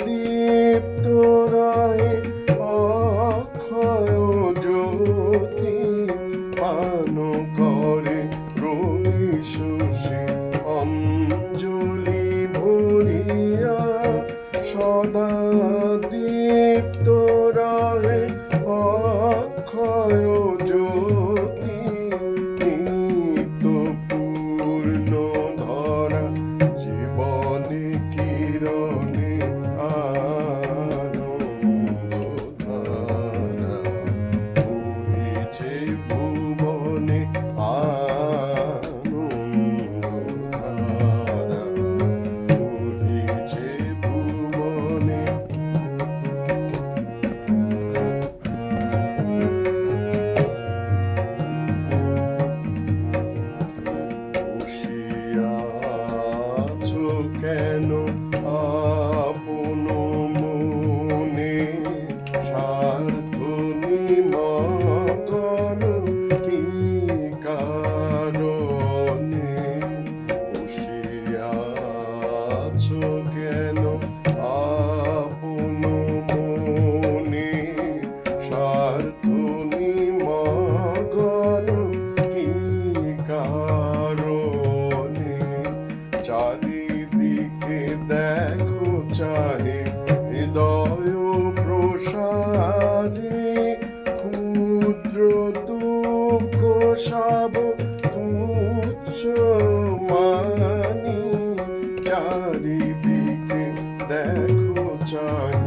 দীপ্ত রায় অক্ষয় জ্যোতি পান করে রবি শোষে অঞ্জলি ভরিয়া সদা সব তুচ্ছ মানি চারিদিকে দেখো চাই